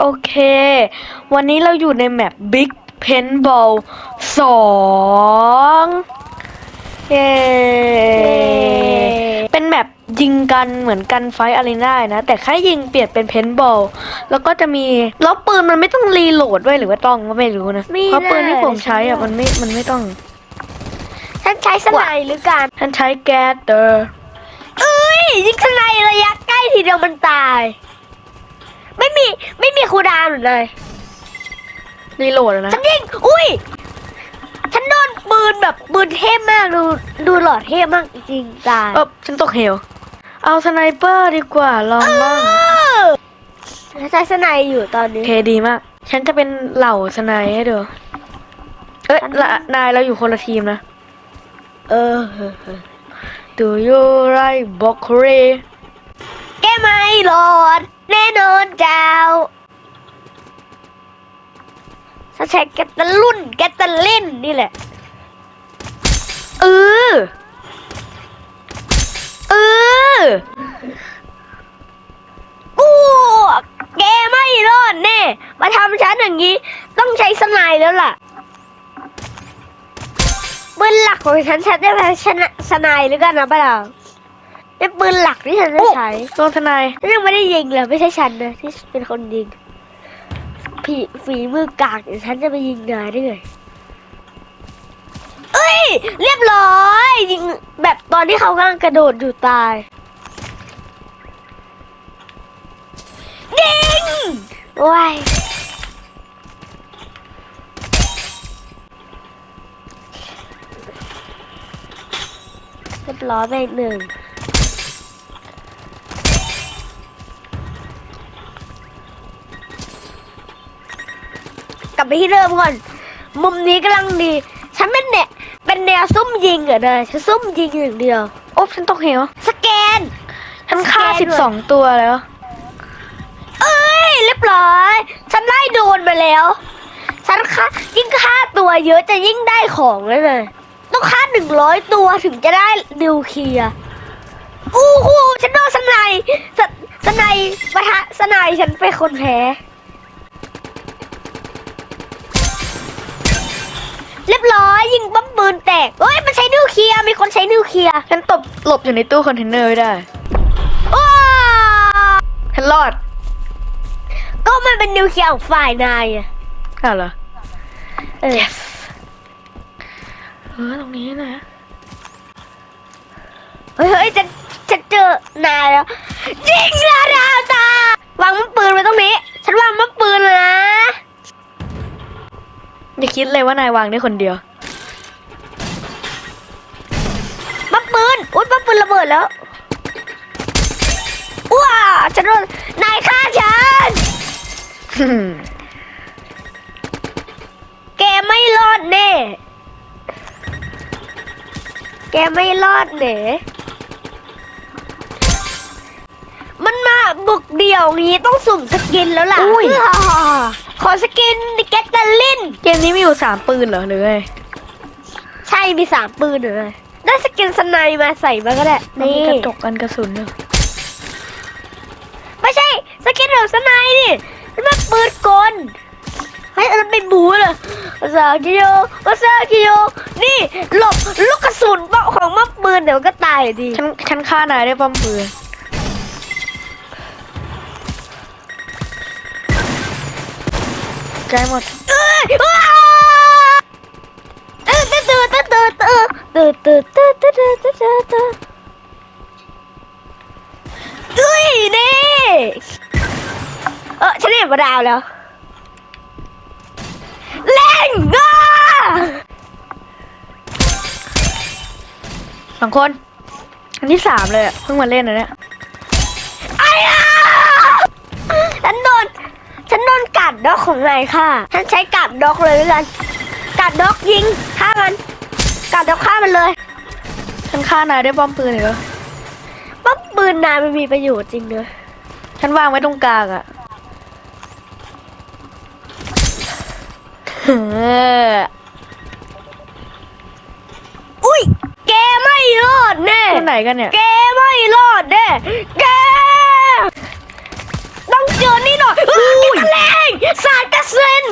โอเค วันนี้เราอยู่ในแมป Big Paintball 2เย้เป็นแมปยิงกันเหมือนกันไฟอารีนานะ แต่แค่ยิงเปลี่ยนเป็นเพนบอล แล้วก็จะมีแล้วปืนมันไม่ต้องรีโหลดด้วยหรือว่าต้องก็ไม่รู้นะไม่เพราะปืนที่ผมได้ใช้อะฉันว่ามันไม่ มันไม่ต้องฉันใช้สไนหรือการท่านใช้แก๊สเดอร์เอ้ยยิงสไนระยะใกล้ทีเดียวมันตาย ไม่มีไม่มีคูลดาวน์เลยรีโหลดอะนะฉันยิงอุ้ยฉันโดนปืนแบบปืนเทพมากดูดูหลอดเทพมากจริงๆตายเออฉันตกเหว เอาสไนเปอร์ดีกว่าลองบ้างฉันใช้สไนอยู่ตอนโอนี้เคดีมาก ฉันจะเป็นเหล่าสไนให้ดูเอ้ยฉันละนายเราอยู่คนละทีมนะ เออ Do you like broccoli แกไม่หลอด แน่นอนเจ้าฉันใช้แกตะลุ่นแกตะเล่นนี่แหละ เออ เออ กูแกไม่รอดแน่ มาทำฉันอย่างนี้ ต้องใช้สไนแล้วล่ะปืนหลักของฉันฉันจะใช้สไนหรือกันนะป้าดาว เป็นปืนหลักที่ฉันจะใช้โดนทนายฉันยังไม่ได้ยิงเลยไม่ใช่ฉันนะที่เป็นคนยิงผีฝีมือกากเดี๋ยวฉันจะไปยิงนายได้ไงเอ้ย เรียบร้อยยิงแบบตอนที่เขากำลังกระโดดอยู่ตายยิงโอ้ยเรียบร้อยไปอีกหนึ่ง ไปที่เดิมก่อน มุมนี้กำลังดี ฉันเป็นเนี่ยเป็นแนวซุ่มยิงเหรอเนยฉันซุ่มยิงอย่างเดียว โอ๊บฉันตกเหวสแกน ฉันฆ่าสแกนสิบด้วยสองตัวแล้ว เอ้ยเรียบร้อย ฉันได้โดนมาแล้ว ฉันค่ายิ่งค่าตัวเยอะจะยิ่งได้ของเลยเลยต้องค่าหนึ่งร้อยตัวถึงจะได้นิวเคลียร์อู้หูฉันโดนสไนด์สสไนด์ปะทะสไนด์ฉันเป็นคนแพ้ ยบร้อยยิงปั๊มปืนแตกเฮ้ยมันใช้นิวเคลียร์มีคนใช้นิวเคลียร์ฉันตบหลบอยู่ในตู้คอนเทนเนอร์ไม่ได้ว้าฉันรอดก็มันเป็นนิวเคลียร์ของฝ่ายนายอะอ้าวเหรอเออ yes เออตรงนี้นะเฮ้ยเฮ้ยจะจะเจอนายแล้วยิงละดาวตาวางมันปืนไว้ตรงนี้ ฉันวางมันปืนแล้วนะ อย่าคิดเลยว่านาย วางได้คนเดียว นปืนระเบิดแล้วว้าฉันโดนนายฆ่าฉันแกไม่รอดแน่ แกไม่รอดเนมันมาบุกเดี่ยวงี้ต้องสุ่มสกินแล้วล่ะอุ้ยอ่าขอสกินแกตเตอร์ลิน เกมนี้มีอยู่สามปืนเหรอหรือไง ใช่มีสามปืนเลย ได้สกินสไนมาใส่มาก็ได้มันมีนี่กระจกกันกระสุนเนอะไม่ใช่สกินของสไนนี่มันเป็นปืนกลให้ยอันนั้นเป็นบูเลยภาษากิโยภาษากิโยนี่หลบลูกกระสุนเปาะของมันปืนเดี๋ยวก็ตายดีฉันฉันฆ่านายได้วยป้อมปืนใจหมด เอ้ยว้าเตื่นตื่นตื่ดตื่นตื่นตื่ดตื่นอุ้ยนี่เออฉันเห็นมาดาวแล้วเล่งอะสองคน อันที่สามเลยอะเพิ่งมาเล่นนะเนี่ยไอ้อะฉันโดนฉันโดนกัดด็อกของนายค่ะ ฉันใช้กัดด็อกเลยแล้วกันกัดด็อกยิงฆ่ามัน กัดด็อกฆ่ามันเลย ฉันฆ่านายได้วยป้อมปืนเหรอปั๊บปืนนายมันมีประโยชน์จริงเนอะฉันวางไว้ตรงกลางอะเอออุ้ย แกไม่รอดแน่คนไหนกันเนี่ย แกไม่รอดแน่แก ต้องเจอนี่หน่อยอุ้ยแลาน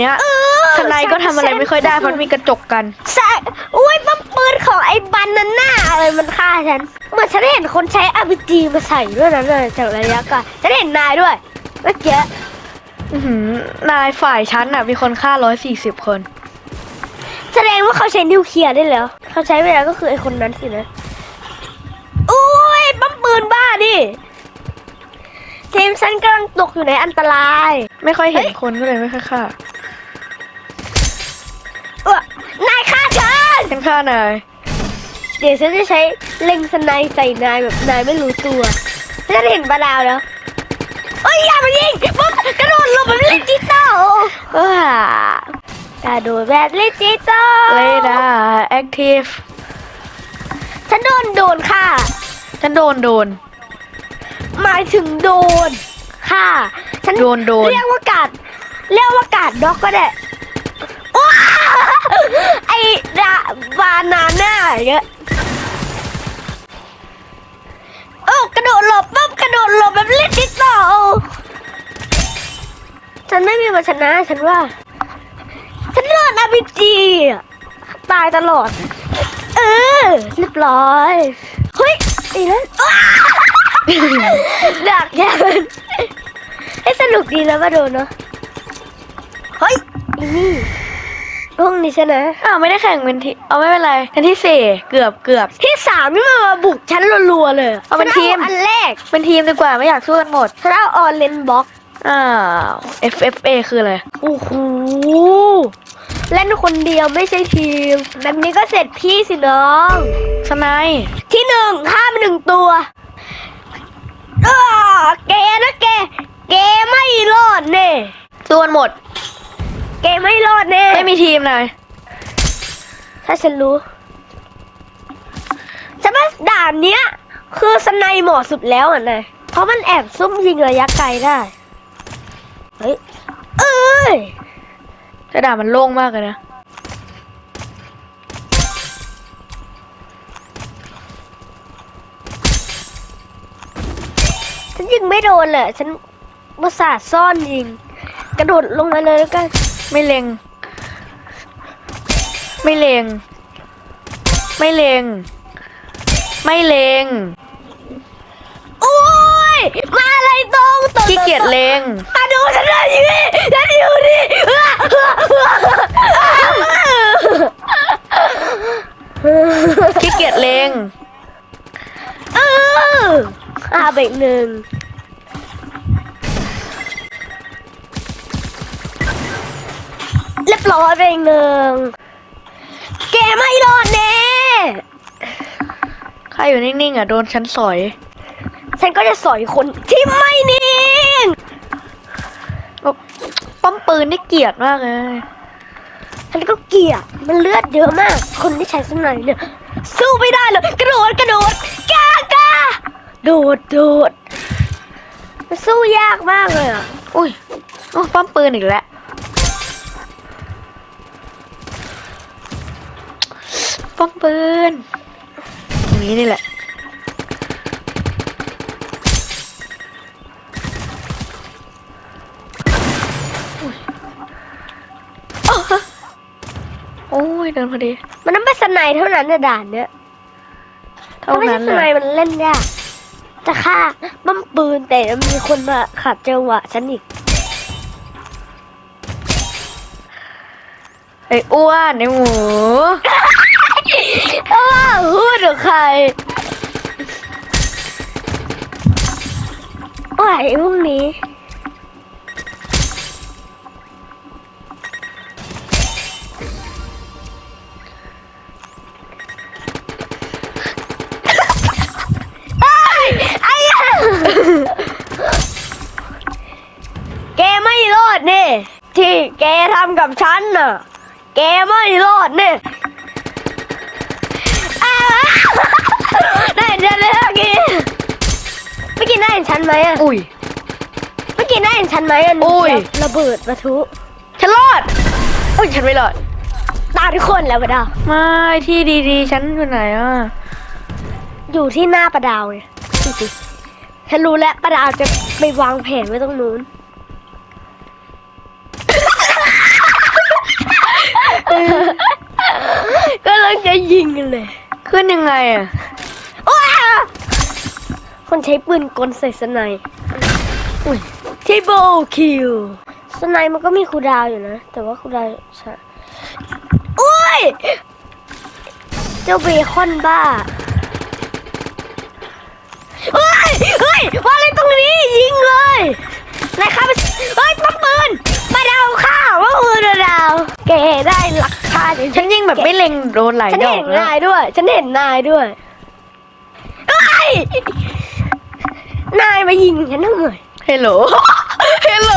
เนี้ยเออทนายก็ทำอะไรไม่ค่อยได้เพราะมีกระจกกันใช่อุ้ยปั๊มปืนของไอ้บันนันน่าอะไรมันฆ่าฉัน เหมื่อนฉันเห็นคนใช้อาร์พีจีมาใส่ด้วยนะเลยจากระยะไกลฉันเห็นนายด้วยเมื่อกี้อื้อหือนายฝ่ายฉันอะ มีคนฆ่าร้อยสี่สิบคน แสดงว่าเขาใช้นิวเคลียร์ได้แล้ว เขาใช้เวลาก็คือไอ้คนนั้นสินะอุ้ยปั๊มปืนบ้าดิทีมฉันกำลังตกอยู่ในอันตราย ไม่ค่อยเห็นคนก็เลยไม่ค่อยฆ่า ฆ่านาย เดี๋ยวฉันจะใช้เล็งสไนใส่นายแบบนายไม่รู้ตัวฉันเห็นปลาดาวแล้วเอ้ยอย่ามายิงปุ๊บกระโดดลงแบบเล่นจิตโต้ว้ากระโดดแบบเล่นจิตโต้เลดาแอคทีฟฉันโดนโดนค่ะ ฉันโดนโดน หมายถึงโดนค่ะ ฉันโดนโดนเรียกว่ากาดเรียกว่ากาดด็อกก็ได้ว้า ไอ้ดาบานาน่าอย่างเงี้ยโอ้กระโดดหลบปั๊บกระโดดหลบแบบเล่นจิ๊กซอว์เอฉันไม่มีวันชนะฉันว่า ฉันโดนอาร์พีจีตายตลอด เออเรียบร้อยเฮ้ยไอ้นั่นดักแกมันให้สนุกดีแล้วมาดูเนาะเฮ้ยนี่ ห้องนี้ชนะ อ้าวไม่ได้แข่งเป็นทีเอาไม่เป็นไรอันที่สี่เกือบเกือบ ที่สามนี่มันมาบุกฉันรัวๆเลยเอาเป็นทีม ฉัอันแรกเป็นทีมดีกว่าไม่อยากสู้กันหมด ฉันเอาออนเลนบ็อกอ้าว FFA คืออะไร โอ้โหเล่นคนเดียวไม่ใช่ทีม แบบนี้ก็เสร็จพี่สิน้องสไนยที่หนึ่งข้ามหนึ่งตัวอ้าแกนะแก แกไม่รอดเน่ สู้กันหมด แกไม่รอดเน่ไม่มีทีมนายถ้าฉันรู้ฉันว่าด่านเนี้ย คือสไนเหมาะสุดแล้วอะนายเพราะมันแอบซุ่มยิงระยะไกลได้ เฮ้ย เอ้ยแต่ด่ามันโล่งมากเลยนะ ฉันยิงไม่โดนเลยฉันประสาทซ่อนยิง กระโดดลงมาเลยแล้วกัน ไม่เลงไม่เลงไม่เลงไม่เลงโอ้ยมาอะไรตรงตรงขี้เกียจเลงมาดูฉันเลยอยู่นี่ฉันอยู่นี่ขี้เกียจเลงเอออาเบรกหนึ่ง รียบร้อยไปอีกหนึ่งแกไม่รอดแน่ใครอยู่นิ่งๆอะโดนฉันสอย ฉันก็จะสอยคนที่ไม่นิ่งป้อมปืนนี่เกลียดมากเลยฉันก็เกลียดมันเลือดเยอะมาก คนที่ใช้สไนเนี่ย สู้ไม่ได้เลยกระโดดกระโดดกากาโดดโดดมันสู้ยากมากเลยอะอุ้ยโอ้ป้อมปืนอีกแล้ว ป้อมปืนอย่างนี้นี่แหละ โอ้ยเดินพอดี มันต้องเป็นสไนเท่านั้นเนี่ยด่านเนี้ยเท่าถ้าไม่นั้ใช่นสเลไนยมันเล่นยากจะฆ่าบัมปืนแต่มีคนมาขัดจังหวะฉันอีกไอ้อ้วนไอ้หมู เออพูดกับใครโอ้ยพวกนี้เอ้ไอ้ยะแกไม่รอดเนี่ยที่แกทำกับฉันน่ะ แกไม่รอดเนี่ย ได้เห็นฉันเลยเมื่อกี้เมื่อกี้ได้เห็นฉันไหมอะอุ้ย เมื่อกี้ได้เห็นฉันไหมอะอุ้ย ระเบิดปะทุฉันรอดอุ้ยฉันไม่รอด ตายทุกคนแล้วปะดาว ไม่ที่ดีๆ ฉันอยู่ไหนอะ อยู่ที่หน้าปะดาวเนี่ยดูสิฉันรู้แล้วปะดาวจะไปวางแผนไว้ตรงนู้นก็เลยจะยิงกันเลย ขึ้นยังไงอะว้า คนใช้ปืนกลใส่สไนป์อุ้ยทีโบคิวสไนป์มันก็มีคูลดาวน์อยู่นะ แต่ว่าคูลดาวน์ช้าอุ้ย เจ้าเบคอนบ้าเฮ้ยเฮ้ยว่าอะไรตรงนี้ยิงเลยนายข้าไปเฮ้ยปั๊มปืนมาดาวข้าวว่าปืนดาวแกได้หลักฐานฉันยิงแบบไม่เล็งโดนหลายฉันดอเห็กนแล้วนายด้วย ฉันเห็นนายด้วยเฮ้ย นายมายิงฉันทำไมเฮลโหลเฮลโหล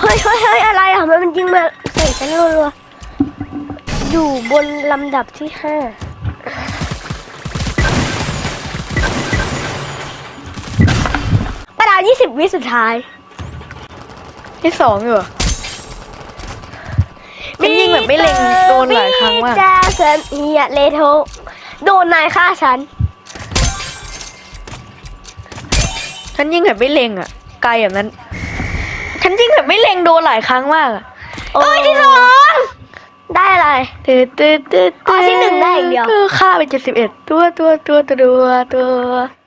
เฮ้ยเฮ้ยเฮ้ยอะไรอะมันยิงมาใส่ฉันรัวๆอยู่บนลำดับที่ห้า สิบวิสุดท้าย ที่สองอยู่เหรอฉันยิงแบบไม่เล็งโดนหลายครั้งมาก จ้าฉันเฮียเลโทโดนนายฆ่าฉัน ฉันยิงแบบไม่เล็งอะ ไกลแบบนั้น ฉันยิงแบบไม่เล็งโดนหลายครั้งมากอะโอ้ยที่สองได้อะไร ตืดตืดตืดอ๋อที่หนึ่งได้อย่างเดียวฆ่าไปเจ็ดสิบเอ็ดตัวตัวตัวตัวตัวตัว